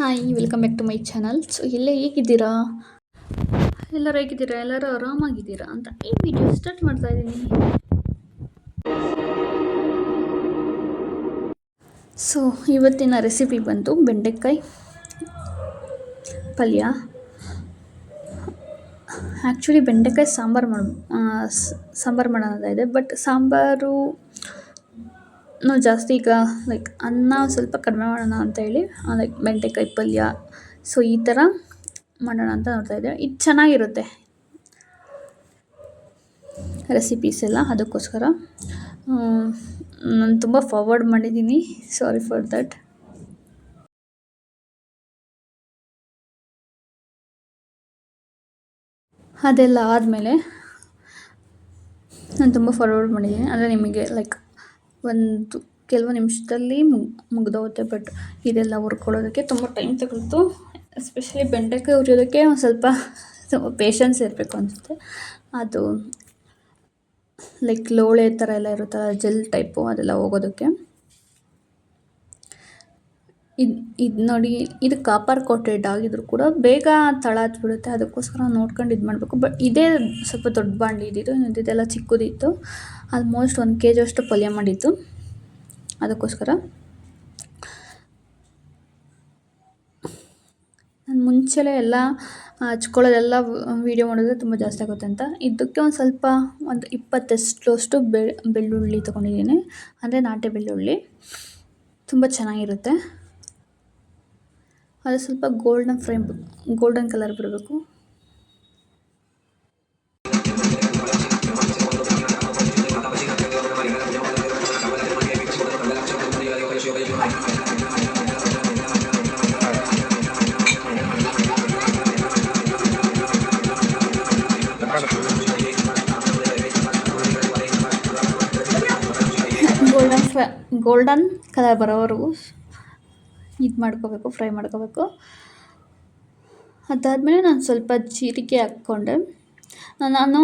Hi welcome back to my channel so ಎಲ್ಲ ಹೇಗಿದ್ದೀರಾ? ಎಲ್ಲರೂ ಹೇಗಿದ್ದೀರಾ? ಎಲ್ಲರೂ ಆರಾಮಾಗಿದ್ದೀರಾ ಅಂತ ಈ ವಿಡಿಯೋ ಸ್ಟಾರ್ಟ್ ಮಾಡ್ತಾ ಇದ್ದೀನಿ. ಸೊ ಇವತ್ತಿನ ರೆಸಿಪಿ ಬಂತು ಬೆಂಡೆಕಾಯಿ ಪಲ್ಯ. ಆ್ಯಕ್ಚುಲಿ ಬೆಂಡೆಕಾಯಿ ಸಾಂಬಾರು ಮಾಡ ಸಾಂಬಾರು ಇದೆ ಬಟ್ ಸಾಂಬಾರು ನಾವು ಜಾಸ್ತಿ ಈಗ ಲೈಕ್ ಅನ್ನ ಸ್ವಲ್ಪ ಕಡಿಮೆ ಮಾಡೋಣ ಅಂತ ಹೇಳಿ ಲೈಕ್ ಬೆಂಡೆಕಾಯಿ ಪಲ್ಯ ಸೊ ಈ ಥರ ಮಾಡೋಣ ಅಂತ ನೋಡ್ತಾ ಇದ್ದೆ ಇದು ಚೆನ್ನಾಗಿರುತ್ತೆ. ರೆಸಿಪೀಸ್ ಎಲ್ಲ ಅದಕ್ಕೋಸ್ಕರ. ನಾನು ತುಂಬ ಫಾರ್ವರ್ಡ್ ಮಾಡಿದ್ದೀನಿ. ಸಾರಿ ಫಾರ್ ದಟ್ ಅದೆಲ್ಲ ಆದಮೇಲೆ ನಾನು ತುಂಬ ಫಾರ್ವರ್ಡ್ ಮಾಡಿದ್ದೀನಿ. ಅಂದರೆ ನಿಮಗೆ ಲೈಕ್ ಒಂದು ಕೆಲವು ನಿಮಿಷದಲ್ಲಿ ಮುಗ್, ಮುಗ್ದೋಗುತ್ತೆ. ಬಟ್ ಇದೆಲ್ಲ ಹುರ್ಕೊಳ್ಳೋದಕ್ಕೆ ತುಂಬ ಟೈಮ್ ತಗೊಳ್ತು. ಎಸ್ಪೆಷಲಿ ಬೆಂಡೆಕಾಯಿ ಹುರಿಯೋದಕ್ಕೆ ಒಂದು ಸ್ವಲ್ಪ ಸ್ವಲ್ಪ ಪೇಷನ್ಸ್ ಇರಬೇಕು ಅನಿಸುತ್ತೆ. ಅದು ಲೈಕ್ ಲೋಳೆ ಥರ ಎಲ್ಲ ಇರುತ್ತಲ್ಲ ಜೆಲ್ ಟೈಪು ಅದೆಲ್ಲ ಹೋಗೋದಕ್ಕೆ. ಇದು ನೋಡಿ, ಇದು ಕಾಪರ್ ಕೋಟೆಡ್ ಆಗಿದ್ರು ಕೂಡ ಬೇಗ ತಳ ಹತ್ಬಿಡುತ್ತೆ ಅದಕ್ಕೋಸ್ಕರ ನೋಡ್ಕೊಂಡು ಇದು ಮಾಡಬೇಕು. ಬಟ್ ಇದೇ ಸ್ವಲ್ಪ ದೊಡ್ಡ ಬಾಣಲಿ ಇದ್ದಿದ್ದು ಇದೆಲ್ಲ ಚಿಕ್ಕದಿತ್ತು. ಆಲ್ಮೋಸ್ಟ್ ಒಂದು ಕೆ ಜಿ ಅಷ್ಟು ಪಲ್ಯ ಮಾಡಿತ್ತು ಅದಕ್ಕೋಸ್ಕರ. ನಾನು ಮುಂಚೆಲೇ ಎಲ್ಲ ಹಚ್ಕೊಳ್ಳೋದೆಲ್ಲ ವೀಡಿಯೋ ಮಾಡಿದ್ರೆ ತುಂಬ ಜಾಸ್ತಿ ಆಗುತ್ತೆ ಅಂತ. ಇದಕ್ಕೆ ಒಂದು ಸ್ವಲ್ಪ ಒಂದು ಇಪ್ಪತ್ತಷ್ಟು ಅಷ್ಟು ಬೆಳ್ಳುಳ್ಳಿ ತೊಗೊಂಡಿದ್ದೀನಿ. ಅಂದರೆ ನಾಟಿ ಬೆಳ್ಳುಳ್ಳಿ. ತುಂಬ ಚೆನ್ನಾಗಿರುತ್ತೆ. ಅದು ಸ್ವಲ್ಪ ಗೋಲ್ಡನ್ ಫ್ರೇಮ್ ಗೋಲ್ಡನ್ ಕಲರ್ ಬರಬೇಕು. ಗೋಲ್ಡನ್ ಫ್ರೈ ಗೋಲ್ಡನ್ ಕಲರ್ ಬರೋವರೆಗೂ ಇದು ಮಾಡ್ಕೋಬೇಕು, ಫ್ರೈ ಮಾಡ್ಕೋಬೇಕು. ಅದಾದಮೇಲೆ ನಾನು ಸ್ವಲ್ಪ ಜೀರಿಗೆ ಹಾಕ್ಕೊಂಡೆ. ನಾನು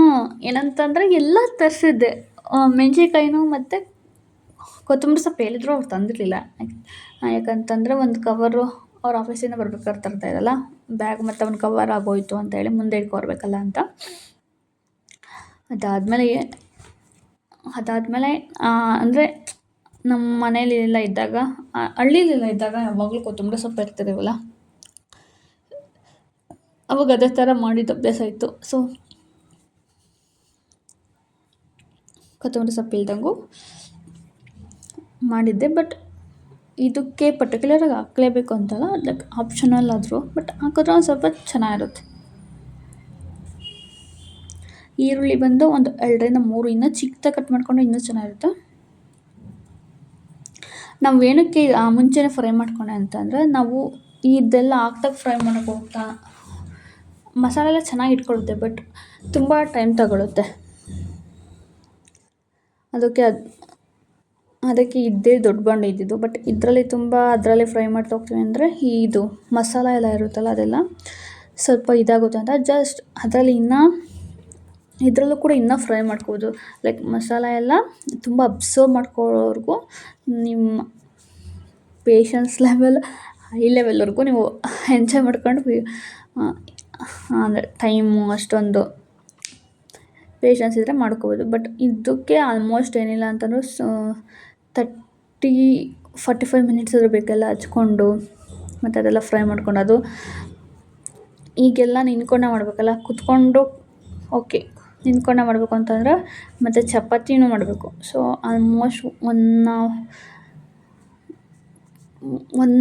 ಏನಂತಂದರೆ ಎಲ್ಲ ತರಿಸಿದ್ದೆ. ಮೆಣಸಿನ್ಕಾಯಿನೂ ಮತ್ತು ಕೊತ್ತಂಬರಿ ಸೊಪ್ಪು ಹೇಳಿದ್ರು ಅವ್ರು ತಂದಿರಲಿಲ್ಲ. ಯಾಕಂತಂದರೆ ಒಂದು ಕವರು ಅವ್ರ ಆಫೀಸಿಂದ ಬರ್ಬೇಕಾದ್ರೆ ತರ್ತಾ ಬ್ಯಾಗ್ ಮತ್ತು ಒಂದು ಕವರ್ ಆಗೋಯ್ತು ಅಂತ ಹೇಳಿ ಮುಂದೆ ಇಟ್ಕೊರ್ಬೇಕಲ್ಲ ಅಂತ. ಅದಾದಮೇಲೆ ಅದಾದಮೇಲೆ ಅಂದರೆ ನಮ್ಮ ಮನೇಲೆಲ್ಲ ಇದ್ದಾಗ ಹಳ್ಳಿಲೆಲ್ಲ ಇದ್ದಾಗ ಯಾವಾಗಲೂ ಕೊತ್ತಂಬರಿ ಸೊಪ್ಪು ಇರ್ತಿದ್ದೀವಲ್ಲ ಅವಾಗ ಅದೇ ಥರ ಮಾಡಿದ್ದು ಅಭ್ಯಾಸ ಇತ್ತು. ಸೊ ಕೊತ್ತಂಬರಿ ಸೊಪ್ಪು ಇಲ್ದಂಗೂ ಮಾಡಿದ್ದೆ. ಬಟ್ ಇದಕ್ಕೆ ಪರ್ಟಿಕ್ಯುಲರಾಗಿ ಹಾಕ್ಲೇಬೇಕು ಅಂತಲ್ಲ ಲೈಕ್ ಆಪ್ಷನಲ್ ಆದರೂ ಬಟ್ ಹಾಕಿದ್ರೆ ಒಂದು ಸ್ವಲ್ಪ ಚೆನ್ನಾಗಿರುತ್ತೆ. ಈರುಳ್ಳಿ ಬಂದು ಒಂದು ಎರಡರಿಂದ ಮೂರು, ಇನ್ನೂ ಚಿಕ್ಕದಾಗಿ ಕಟ್ ಮಾಡಿಕೊಂಡು ಇನ್ನೂ ಚೆನ್ನಾಗಿರುತ್ತೆ. ನಾವು ಏನಕ್ಕೆ ಮುಂಚೆನೇ ಫ್ರೈ ಮಾಡ್ಕೊಂಡೆ ಅಂತಂದರೆ ನಾವು ಇದೆಲ್ಲ ಹಾಕ್ದಾಗ ಫ್ರೈ ಮಾಡೋಕೆ ಹೋಗ್ತಾ, ಮಸಾಲೆ ಎಲ್ಲ ಚೆನ್ನಾಗಿ ಇಟ್ಕೊಳುತ್ತೆ ಬಟ್ ತುಂಬ ಟೈಮ್ ತಗೊಳುತ್ತೆ. ಅದಕ್ಕೆ ಅದು, ಅದಕ್ಕೆ ಇದ್ದೇ ದೊಡ್ಡ ಬಾಂಡೆ ಇದ್ದಿದ್ದು ಬಟ್ ಇದರಲ್ಲಿ ತುಂಬ ಅದರಲ್ಲೇ ಫ್ರೈ ಮಾಡ್ತಾ ಹೋಗ್ತೀವಿ ಅಂದರೆ ಇದು ಮಸಾಲೆ ಎಲ್ಲ ಇರುತ್ತಲ್ಲ ಅದೆಲ್ಲ ಸ್ವಲ್ಪ ಇದಾಗುತ್ತೆ ಅಂತ ಜಸ್ಟ್ ಅದರಲ್ಲಿ ಇನ್ನೂ ಇದರಲ್ಲೂ ಕೂಡ ಇನ್ನೂ ಫ್ರೈ ಮಾಡ್ಕೋಬೋದು. ಲೈಕ್ ಮಸಾಲ ಎಲ್ಲ ತುಂಬ ಅಬ್ಸರ್ವ್ ಮಾಡ್ಕೊಳ್ಳೋವರೆಗೂ ನಿಮ್ಮ ಪೇಷನ್ಸ್ ಲೆವೆಲ್ ಹೈ ಲೆವೆಲ್ವರೆಗೂ ನೀವು ಎಂಜಾಯ್ ಮಾಡ್ಕೊಂಡು ಅಂದರೆ ಟೈಮು ಅಷ್ಟೊಂದು ಪೇಷನ್ಸ್ ಇದ್ದರೆ ಮಾಡ್ಕೋಬೋದು. ಬಟ್ ಇದಕ್ಕೆ ಆಲ್ಮೋಸ್ಟ್ ಏನಿಲ್ಲ ಅಂತಂದರೂ ತರ್ಟಿ ಫಾರ್ಟಿ ಫೈವ್ ಮಿನಿಟ್ಸ್ ಆದರೂ ಬೇಕೆಲ್ಲ ಹಚ್ಕೊಂಡು ಮತ್ತು ಅದೆಲ್ಲ ಫ್ರೈ ಮಾಡ್ಕೊಂಡು ಅದು ಈಗೆಲ್ಲ ನಿಂತ್ಕೊಂಡೇ ಮಾಡಬೇಕಲ್ಲ, ಕುತ್ಕೊಂಡು ಓಕೆ ನಿಂತ್ಕೊಂಡೆ ಮಾಡಬೇಕು ಅಂತಂದ್ರೆ ಮತ್ತು ಚಪಾತಿನೂ ಮಾಡಬೇಕು. ಸೊ ಆಲ್ಮೋಸ್ಟ್ ಒನ್ ಒನ್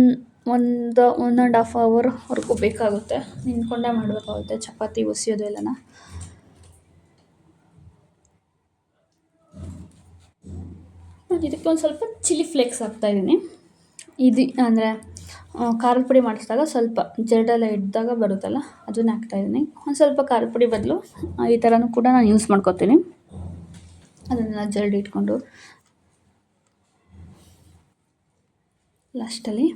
ಒಂದು ಒನ್ ಆ್ಯಂಡ್ ಹಾಫ್ ಅವರ್ವರೆಗೂ ಬೇಕಾಗುತ್ತೆ. ನಿಂತ್ಕೊಂಡೇ ಮಾಡಬೇಕಾಗುತ್ತೆ ಚಪಾತಿ, ಒಸಿಯೋದು ಎಲ್ಲನ. ಇದಕ್ಕೆ ಒಂದು ಸ್ವಲ್ಪ ಚಿಲ್ಲಿ ಫ್ಲೇಕ್ಸ್ ಹಾಕ್ತಾಯಿದ್ದೀನಿ ಇದು ಅಂದರೆ ಖಾರದ ಪುಡಿ ಮಾಡಿಸಿದಾಗ ಸ್ವಲ್ಪ ಜರಡೆಲ್ಲ ಹಿಡ್ದಾಗ ಬರುತ್ತಲ್ಲ, ಅದನ್ನ ಹಾಕ್ತಾಯಿದ್ದೀನಿ ಒಂದು ಸ್ವಲ್ಪ ಖಾರದ ಪುಡಿ ಬದಲು ಈ ಥರನೂ ಕೂಡ ನಾನು ಯೂಸ್ ಮಾಡ್ಕೊತೀನಿ. ಅದನ್ನೆಲ್ಲ ಜರಡಿ ಇಟ್ಕೊಂಡು ಲಾಸ್ಟಲ್ಲಿ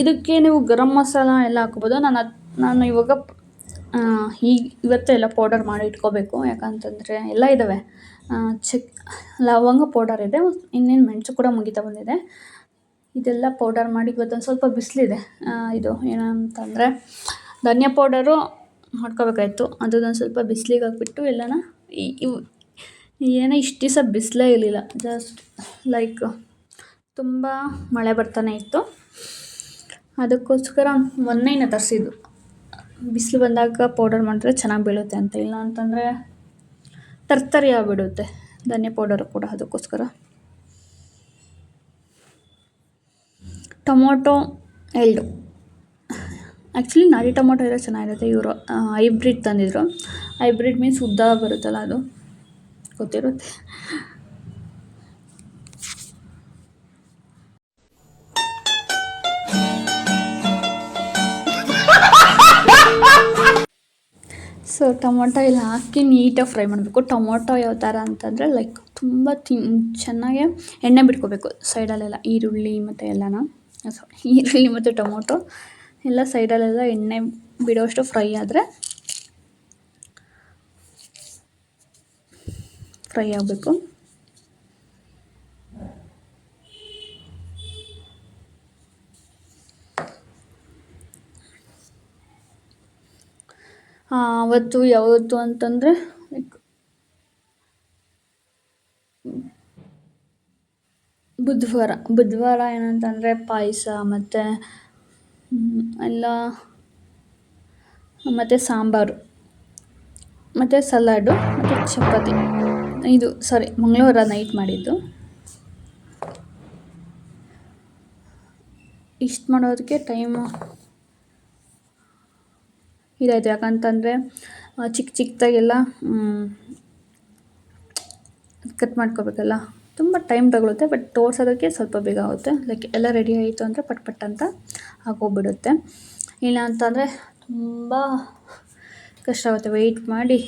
ಇದಕ್ಕೆ ನೀವು ಗರಂ ಮಸಾಲ ಎಲ್ಲ ಹಾಕ್ಬೋದು. ನಾನು ನಾನು ಇವಾಗ ಈಗ ಇವತ್ತೇ ಎಲ್ಲ ಪೌಡರ್ ಮಾಡಿ ಇಟ್ಕೋಬೇಕು. ಯಾಕಂತಂದರೆ ಎಲ್ಲ ಇದ್ದಾವೆ ಚಕ್ ಲವಂಗ ಪೌಡರ್ ಇದೆ. ಇನ್ನೇನು ಮೆಣಸು ಕೂಡ ಮುಗಿತಾ ಬಂದಿದೆ. ಇದೆಲ್ಲ ಪೌಡರ್ ಮಾಡಿ ಇವತ್ತೊಂದು ಸ್ವಲ್ಪ ಬಿಸಿಲಿದೆ. ಇದು ಏನಂತಂದರೆ ಧನಿಯಾ ಪೌಡರು ಮಾಡ್ಕೋಬೇಕಾಯ್ತು. ಅದನ್ನೊಂದು ಸ್ವಲ್ಪ ಬಿಸ್ಲಿಗೆ ಹಾಕ್ಬಿಟ್ಟು ಎಲ್ಲನ ಇವು ಏನೋ ಇಷ್ಟು ದಿವಸ ಬಿಸಿಲೇ ಇರಲಿಲ್ಲ. ಜಸ್ಟ್ ಲೈಕ್ ತುಂಬ ಮಳೆ ಬರ್ತಾನೆ ಇತ್ತು. ಅದಕ್ಕೋಸ್ಕರ ಮೊನ್ನೆನೇ ತರಿಸಿದ್ದು. ಬಿಸಿಲು ಬಂದಾಗ ಪೌಡರ್ ಮಾಡಿದ್ರೆ ಚೆನ್ನಾಗಿ ಬೀಳುತ್ತೆ ಅಂತ. ಇಲ್ಲ ಅಂತಂದರೆ ತರ್ತರಿ ಆಗಿಬಿಡುತ್ತೆ. ಧನಿಯಾ ಪೌಡರು ಕೂಡ ಅದಕ್ಕೋಸ್ಕರ. ಟೊಮೊಟೊ ಎಲ್ಡು ಆ್ಯಕ್ಚುಲಿ ನಾಟಿ ಟೊಮೊಟೊ ಎಲ್ಲ ಚೆನ್ನಾಗಿರುತ್ತೆ. ಇವರು ಹೈಬ್ರಿಡ್ ತಂದಿದ್ರು. ಹೈಬ್ರಿಡ್ ಮೀನ್ಸ್ ಉದ್ದ ಬರುತ್ತಲ್ಲ ಅದು. ಗೊತ್ತಿರುತ್ತೆ. ಸೊ ಟೊಮೊಟೊ ಇಲ್ಲಿ ಹಾಕಿ ನೀಟಾಗಿ ಫ್ರೈ ಮಾಡಬೇಕು. ಟೊಮೊಟೊ ಯಾವ ಥರ ಅಂತಂದರೆ ಲೈಕ್ ತುಂಬ ತಿನ್, ಚೆನ್ನಾಗೆ ಎಣ್ಣೆ ಬಿಟ್ಕೋಬೇಕು ಸೈಡಲ್ಲೆಲ್ಲ. ಈರುಳ್ಳಿ ಮತ್ತು ಎಲ್ಲನ. ಸೊ ಈರುಳ್ಳಿ ಮತ್ತು ಟೊಮೊಟೊ ಎಲ್ಲ ಸೈಡಲ್ಲೆಲ್ಲ ಎಣ್ಣೆ ಬಿಡೋಷ್ಟು ಫ್ರೈ ಆದರೆ ಫ್ರೈ ಆಗಬೇಕು. ಅವತ್ತು ಯಾವತ್ತು ಅಂತಂದರೆ ಲೈಕ್ ಬುಧವಾರ. ಬುಧವಾರ ಏನಂತಂದರೆ ಪಾಯಸ ಮತ್ತು ಎಲ್ಲ, ಮತ್ತು ಸಾಂಬಾರು, ಮತ್ತು ಸಲಾಡು, ಮತ್ತು ಚಪಾತಿ. ಇದು ಸಾರಿ ಮಂಗಳವಾರ ನೈಟ್ ಮಾಡಿದ್ದು. ಇಷ್ಟು ಮಾಡೋದಕ್ಕೆ ಟೈಮು ಇದಾಯಿತು. ಯಾಕಂತಂದರೆ ಚಿಕ್ಕ ಚಿಕ್ಕದಾಗೆಲ್ಲ ಕಟ್ ಮಾಡ್ಕೋಬೇಕಲ್ಲ. ತುಂಬ ಟೈಮ್ ತಗೊಳುತ್ತೆ ಬಟ್ ತೋರ್ಸೋದಕ್ಕೆ ಸ್ವಲ್ಪ ಬೇಗ ಆಗುತ್ತೆ. ಲೈಕ್ ಎಲ್ಲ ರೆಡಿ ಆಯಿತು ಅಂದರೆ ಪಟ್ ಪಟ್ ಅಂತ ಆಗೋಗ್ಬಿಡುತ್ತೆ. ಇಲ್ಲ ಅಂತಂದರೆ, ತುಂಬ ಕಷ್ಟ ಆಗುತ್ತೆ. ವೆಯ್ಟ್ ಮಾಡಿ.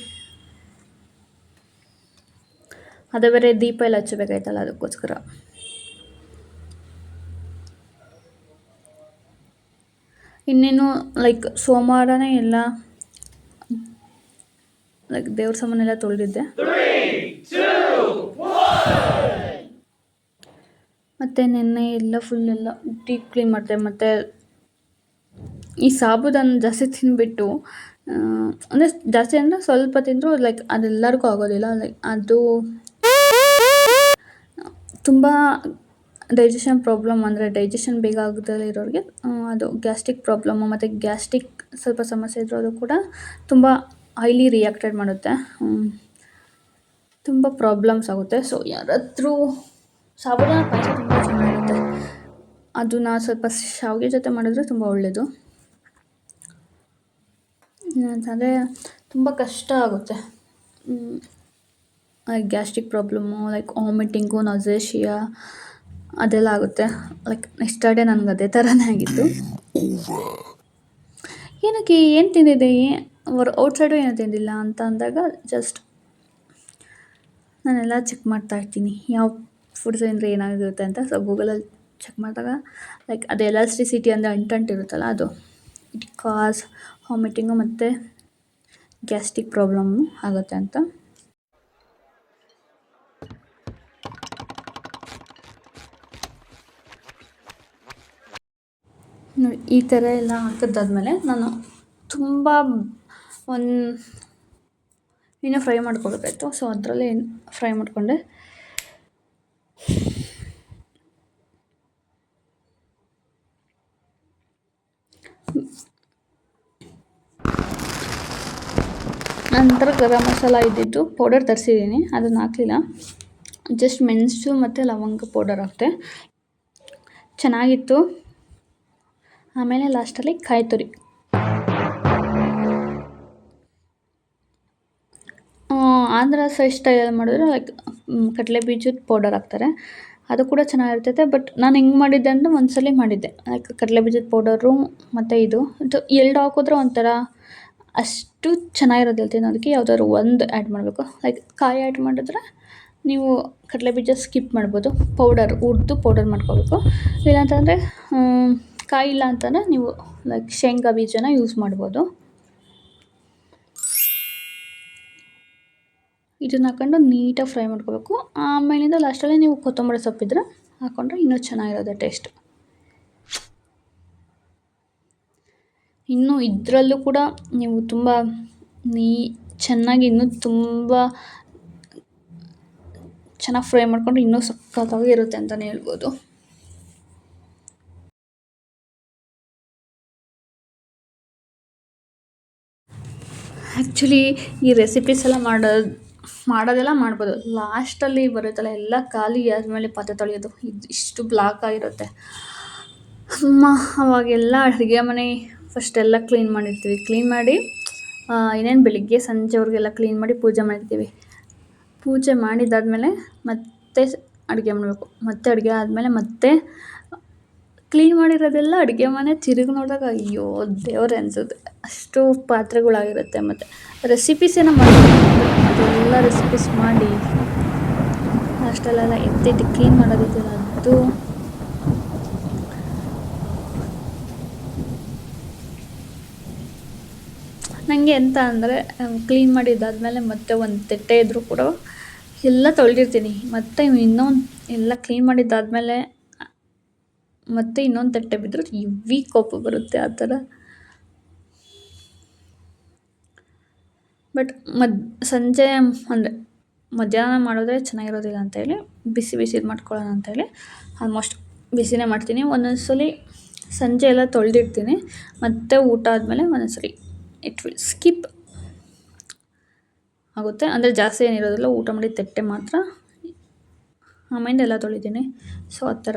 ಅದೇ ಬೇರೆ ದೀಪ ಎಲ್ಲ ಹಚ್ಚಬೇಕಾಯ್ತಲ್ಲ ಅದಕ್ಕೋಸ್ಕರ. ಇನ್ನೇನು ಲೈಕ್ ಸೋಮವಾರನೇ ಎಲ್ಲ ಲೈಕ್ ದೇವ್ರ ಸಾಮಾನೆಲ್ಲ ತೊಳೆದಿದ್ದೆ. ಮತ್ತು ನೆನ್ನೆ ಎಲ್ಲ ಫುಲ್ ಎಲ್ಲ ಡೀಪ್ ಕ್ಲೀನ್ ಮಾಡಿದೆ. ಮತ್ತು ಈ ಸಾಬುದಾನ ಜಾಸ್ತಿ ತಿಂದುಬಿಟ್ಟು ಅಂದರೆ ಜಾಸ್ತಿ ಅಂದರೆ ಸ್ವಲ್ಪ ತಿಂದರೂ ಲೈಕ್ ಅದೆಲ್ಲರಿಗೂ ಆಗೋದಿಲ್ಲ. ಲೈಕ್ ಅದು ತುಂಬ ಡೈಜೆಷನ್ ಪ್ರಾಬ್ಲಮ್ ಅಂದರೆ ಡೈಜೆಷನ್ ಬೇಗ ಆಗದಲ್ಲೇ ಇರೋರಿಗೆ ಅದು ಗ್ಯಾಸ್ಟ್ರಿಕ್ ಪ್ರಾಬ್ಲಮ್ಮು ಮತ್ತು ಗ್ಯಾಸ್ಟ್ರಿಕ್ ಸ್ವಲ್ಪ ಸಮಸ್ಯೆ ಇದ್ದರೂ ಅದು ಕೂಡ ತುಂಬ ಹೈಲಿ ರಿಯಾಕ್ಟೆಡ್ ಮಾಡುತ್ತೆ. ತುಂಬ ಪ್ರಾಬ್ಲಮ್ಸ್ ಆಗುತ್ತೆ. ಸೊ ಯಾರಾದರೂ ಸಾಬುದಾನ ಪಾಯಸ ತುಂಬ ಚೆನ್ನಾಗಿರುತ್ತೆ. ಅದನ್ನ ಸ್ವಲ್ಪ ಶಾವಿಗೆ ಜೊತೆ ಮಾಡಿದ್ರೆ ತುಂಬ ಒಳ್ಳೆಯದು ಅಂತಂದರೆ ತುಂಬ ಕಷ್ಟ ಆಗುತ್ತೆ. Gastric problem like vomiting nausea ಅದೆಲ್ಲ ಆಗುತ್ತೆ. ಲೈಕ್ ನೆಕ್ಸ್ಟ್ ಡೇ ನನಗೆ ಅದೇ ಥರನೇ ಆಗಿತ್ತು ಏನಕ್ಕೆ ಏನು ತಿಂದಿದ್ದೆ? ಹೊರ ಔಟ್ಸೈಡು ಏನೂ ತಿಂದಿಲ್ಲ ಅಂತ ಅಂದಾಗ ಜಸ್ಟ್ ನಾನೆಲ್ಲ ಚೆಕ್ ಮಾಡ್ತಾ ಇರ್ತೀನಿ. ಯಾವ ಫುಡ್ಸ್ ಅಂದರೆ ಏನಾಗಿರುತ್ತೆ ಅಂತ. ಸೊ ಗೂಗಲಲ್ಲಿ ಚೆಕ್ ಮಾಡಿದಾಗ ಲೈಕ್ ಅದು ಎಲಾಸ್ಟಿಸಿಟಿ ಅಂದರೆ ಅಂಟಂಟ್ ಇರುತ್ತಲ್ಲ ಅದು. ಇಟ್ ಕಾಸ್ ವಾಮಿಟಿಂಗು ಮತ್ತು ಗ್ಯಾಸ್ಟ್ರಿಕ್ ಪ್ರಾಬ್ಲಮ್ಮು ಆಗುತ್ತೆ ಅಂತ. ಈ ಥರ ಎಲ್ಲ ಹಾಕಿದ್ದಾದ್ಮೇಲೆ ನಾನು ತುಂಬ ಒಂದು ಇನ್ನೂ ಫ್ರೈ ಮಾಡ್ಕೊಳ್ಬೇಕಾಯ್ತು. ಸೊ, ಅದರಲ್ಲೇ ಫ್ರೈ ಮಾಡಿಕೊಂಡೆ. ನಂತರ ಗರಂ ಮಸಾಲ ಇದ್ದಿದ್ದು ಪೌಡರ್ ತರಿಸಿದ್ದೀನಿ. ಅದನ್ನು ಹಾಕಲಿಲ್ಲ. ಜಸ್ಟ್ ಮೆಣಸು ಮತ್ತು ಲವಂಗ ಪೌಡರ್ ಹಾಕ್ತೆ ಚೆನ್ನಾಗಿತ್ತು. ಆಮೇಲೆ ಲಾಸ್ಟಲ್ಲಿ ಕಾಯಿ ತುರಿ. ಆಂಧ್ರ ಸೈಡ್ ಸ್ಟೈಲಲ್ಲಿ ಮಾಡಿದ್ರೆ ಲೈಕ್ ಕಡಲೆ ಬೀಜದ ಪೌಡರ್ ಹಾಕ್ತಾರೆ. ಅದು ಕೂಡ ಚೆನ್ನಾಗಿರ್ತೈತೆ ಬಟ್ ನಾನು ಹೆಂಗೆ ಮಾಡಿದ್ದೆ ಅಂದರೆ ಒಂದ್ಸಲ ಮಾಡಿದ್ದೆ. ಲೈಕ್ ಕಡಲೆ ಬೀಜದ ಪೌಡರು ಮತ್ತು ಇದು. ಇದು ಎರಡು ಹಾಕಿದ್ರೆ ಒಂಥರ ಅಷ್ಟು ಚೆನ್ನಾಗಿರೋದಿಲ್ಲ ತಿನ್ನೋದಕ್ಕೆ ಯಾವುದಾದ್ರು ಒಂದು ಆ್ಯಡ್ ಮಾಡಬೇಕು. ಲೈಕ್ ಕಾಯಿ ಆ್ಯಡ್ ಮಾಡಿದ್ರೆ ನೀವು ಕಡಲೆ ಬೀಜ ಸ್ಕಿಪ್ ಮಾಡ್ಬೋದು. ಪೌಡರ್ ಉರ್ದು ಪೌಡರ್ ಮಾಡ್ಕೋಬೇಕು. ಇಲ್ಲಾಂತಂದರೆ ಕಾಯಿ ಇಲ್ಲ ಅಂತಲೇ ನೀವು ಲೈಕ್ ಶೇಂಗಾ ಬೀಜನ ಯೂಸ್ ಮಾಡ್ಬೋದು. ಇದನ್ನ ಹಾಕೊಂಡು ನೀಟಾಗಿ ಫ್ರೈ ಮಾಡ್ಕೋಬೇಕು. ಆಮೇಲಿಂದ ಲಾಸ್ಟಲ್ಲಿ ನೀವು ಕೊತ್ತಂಬರಿ ಸೊಪ್ಪಿದ್ರೆ ಹಾಕೊಂಡ್ರೆ ಇನ್ನೂ ಚೆನ್ನಾಗಿರೋದು ಟೇಸ್ಟ್ ಇನ್ನೂ ಇದರಲ್ಲೂ ಕೂಡ ನೀವು ತುಂಬ ನೀ, ಚೆನ್ನಾಗಿ ಇನ್ನೂ ತುಂಬ ಚೆನ್ನಾಗಿ ಫ್ರೈ ಮಾಡಿಕೊಂಡು ಇನ್ನೂ ಸಖತ್ತಾಗಿ ಇರುತ್ತೆ ಅಂತಲೇ ಹೇಳ್ಬೋದು. ಆ್ಯಕ್ಚುಲಿ ಈ ರೆಸಿಪೀಸ್ ಎಲ್ಲ ಮಾಡೋದು ಮಾಡೋದೆಲ್ಲ ಮಾಡ್ಬೋದು. ಲಾಸ್ಟಲ್ಲಿ ಬರುತ್ತಲ್ಲ, ಎಲ್ಲ ಖಾಲಿ ಆದಮೇಲೆ ಪಾತ್ರೆ ತೊಳೆಯೋದು. ಇದು ಇಷ್ಟು ಬ್ಲಾಕ್ ಆಗಿರುತ್ತೆ. ಅಮ್ಮ ಅವಾಗೆಲ್ಲ ಅಡುಗೆ ಮನೆ ಫಸ್ಟ್ ಎಲ್ಲ ಕ್ಲೀನ್ ಮಾಡಿರ್ತೀವಿ. ಕ್ಲೀನ್ ಮಾಡಿ ಇನ್ನೇನು ಬೆಳಿಗ್ಗೆ ಸಂಜೆವರೆಗೆಲ್ಲ ಕ್ಲೀನ್ ಮಾಡಿ ಪೂಜೆ ಮಾಡಿರ್ತೀವಿ. ಪೂಜೆ ಮಾಡಿದ್ದಾದಮೇಲೆ ಮತ್ತೆ ಅಡುಗೆ ಮಾಡಬೇಕು. ಮತ್ತೆ ಅಡುಗೆ ಆದಮೇಲೆ ಮತ್ತೆ ಕ್ಲೀನ್ ಮಾಡಿರೋದೆಲ್ಲ ಅಡುಗೆ ಮನೆ ತಿರುಗಿ ನೋಡಿದಾಗ ಅಯ್ಯೋ ದೇವರೇ ಅನಿಸುತ್ತೆ ಅಷ್ಟು ಪಾತ್ರೆಗಳಾಗಿರುತ್ತೆ ಮತ್ತು. ರೆಸಿಪೀಸ್ ಏನೋ ಮಾಡಿ ಅದೆಲ್ಲ ರೆಸಿಪೀಸ್ ಮಾಡಿ ಅಷ್ಟಲ್ಲೆಲ್ಲ ಎತ್ತಿಟ್ಟು ಕ್ಲೀನ್ ಮಾಡೋದಿದೆಯಲ್ಲ ಅದು. ನನಗೆ ಎಂತ ಅಂದರೆ ಕ್ಲೀನ್ ಮಾಡಿದ್ದಾದಮೇಲೆ ಮತ್ತೆ ಒಂದು ತಟ್ಟೆ ಇದ್ದರೂ ಕೂಡ ಎಲ್ಲ ತೊಳೆದಿರ್ತೀನಿ. ಮತ್ತೆ ಇನ್ನೊಂದು ಎಲ್ಲ ಕ್ಲೀನ್ ಮಾಡಿದ್ದಾದಮೇಲೆ ಮತ್ತೆ ಇನ್ನೊಂದು ತಟ್ಟೆ ಬಿದ್ದರೆ ಇವಿ ಕೋಪ ಬರುತ್ತೆ ಆ ಥರ. ಬಟ್ ಮದ್, ಸಂಜೆ ಅಂದರೆ ಮಧ್ಯಾಹ್ನ ಮಾಡಿದ್ರೆ ಚೆನ್ನಾಗಿರೋದಿಲ್ಲ ಅಂತೇಳಿ ಬಿಸಿ ಬಿಸಿದು ಮಾಡ್ಕೊಳ್ಳೋಣ ಅಂತೇಳಿ ಆಲ್ಮೋಸ್ಟ್ ಬಿಸಿನೇ ಮಾಡ್ತೀನಿ. ಒಂದೊಂದು ಸಲ ಸಂಜೆ ಎಲ್ಲ ತೊಳೆದಿಡ್ತೀನಿ. ಮತ್ತು ಊಟ ಆದಮೇಲೆ ಒಂದೊಂದು ಸರಿ ಇಟ್ ವಿಲ್ ಸ್ಕಿಪ್ ಆಗುತ್ತೆ. ಅಂದರೆ ಜಾಸ್ತಿ ಏನಿರೋದಿಲ್ಲ ಊಟ ಮಾಡಿದ ತಟ್ಟೆ ಮಾತ್ರ. ಆಮೇಲೆ ಎಲ್ಲ ತೊಳಿತೀನಿ. ಸೊ ಆ ಥರ.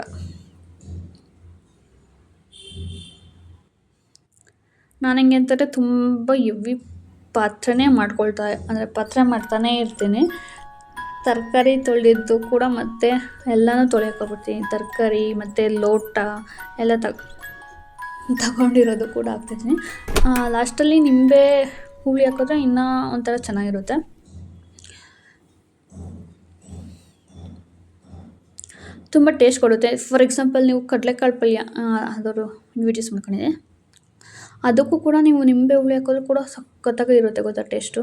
ನಾನು ಹೆಂಗೆ ಅಂತಂದರೆ ತುಂಬ ಹೆವಿ ಪಾತ್ರೆನೇ ಮಾಡ್ಕೊಳ್ತಾ, ಅಂದರೆ ಪಾತ್ರೆ ಮಾಡ್ತಾನೇ ಇರ್ತೀನಿ. ತರಕಾರಿ ತೊಳೆದಿದ್ದು ಕೂಡ ಮತ್ತೆ ಎಲ್ಲನೂ ತೊಳೆಯೋಕ್ಕೋಗ್ಬಿಡ್ತೀನಿ ತರಕಾರಿ ಮತ್ತು ಲೋಟ ಎಲ್ಲ ತಗ್ ತಗೊಂಡಿರೋದು ಕೂಡ ಹಾಕ್ತಿದ್ದೀನಿ. ಲಾಸ್ಟಲ್ಲಿ ನಿಂಬೆ ಹುಳಿ ಹಾಕಿದ್ರೆ ಇನ್ನೂ ಒಂಥರ ಚೆನ್ನಾಗಿರುತ್ತೆ. ತುಂಬ ಟೇಸ್ಟ್ ಕೊಡುತ್ತೆ. ಫಾರ್ ಎಕ್ಸಾಂಪಲ್ ನೀವು ಕಡಲೆಕಾಳು ಪಲ್ಯ ಅದರ ವೀಡಿಯೋಸ್ ಮಾಡ್ಕೊಂಡಿದ್ದೆ. ಅದಕ್ಕೂ ಕೂಡ ನೀವು ನಿಂಬೆ ಹುಳಿ ಹಾಕಿದ್ರು ಕೂಡ ಸಖತ್ತಾಗಿ ಇರುತ್ತೆ ಗೊತ್ತಾ ಟೇಸ್ಟು.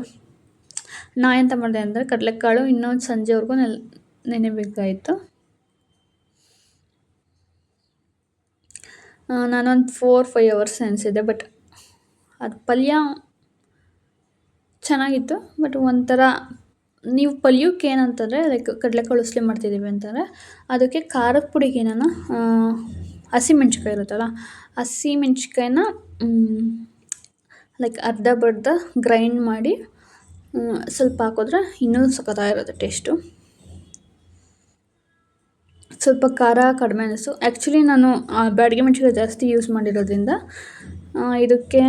ನಾ ಎಂತ ಮಾಡಿದೆ ಅಂದರೆ ಕಡಲೆಕಾಳು ಇನ್ನೊಂದು ಸಂಜೆವರೆಗೂ ನೆಲ್, ನೆನೆಬೇಕಾಯಿತು. ನಾನೊಂದು ಫೋರ್ ಫೈವ್ ಅವರ್ಸ್ ನೆನೆಸಿದ್ದೆ ಬಟ್ ಅದು ಪಲ್ಯ ಚೆನ್ನಾಗಿತ್ತು ಬಟ್ ಒಂಥರ ನೀವು ಪಲ್ಯಕ್ಕೆ ಏನಂತಂದರೆ ಲೈಕ್ ಕಡಲೆಕಾಳು ಉಸ್ಲಿ ಮಾಡ್ತಿದ್ದೀವಿ ಅಂತಂದರೆ ಅದಕ್ಕೆ ಖಾರದ ಪುಡಿಗೆ ಏನಾನ ಹಸಿಮೆಣ್ಸಿಕಾಯಿ ಇರುತ್ತಲ್ಲ ಹಸಿಮೆಣ್ಸಿಕಾಯ್ನ ಲೈಕ್ ಅರ್ಧ ಬರ್ಧ ಗ್ರೈಂಡ್ ಮಾಡಿ ಸ್ವಲ್ಪ ಹಾಕಿದ್ರೆ ಇನ್ನೂ ಸಖತ್ತಾಗಿರುತ್ತೆ ಟೇಸ್ಟು ಸ್ವಲ್ಪ ಖಾರ, ಕಡಿಮೆ ಅನ್ನಿಸ್ತು ಆ್ಯಕ್ಚುಲಿ ನಾನು ಬ್ಯಾಡಿಗೆ ಮೆಣಸಿಗೆ ಜಾಸ್ತಿ ಯೂಸ್ ಮಾಡಿರೋದ್ರಿಂದ ಇದಕ್ಕೆ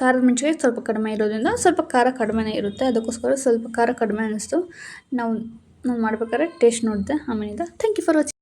ಖಾರದ ಮೆಣಸಿಗೆ ಸ್ವಲ್ಪ ಕಡಿಮೆ ಇರೋದ್ರಿಂದ ಸ್ವಲ್ಪ ಖಾರ ಕಡಿಮೆನೇ ಇರುತ್ತೆ. ಅದಕ್ಕೋಸ್ಕರ ಸ್ವಲ್ಪ ಖಾರ ಕಡಿಮೆ ಅನ್ನಿಸ್ತು ನಾವು ನಾನು ಮಾಡ್ಬೇಕಾದ್ರೆ ಟೇಸ್ಟ್ ನೋಡಿದೆ ಆಮೇಲಿಂದ. Thank you for watching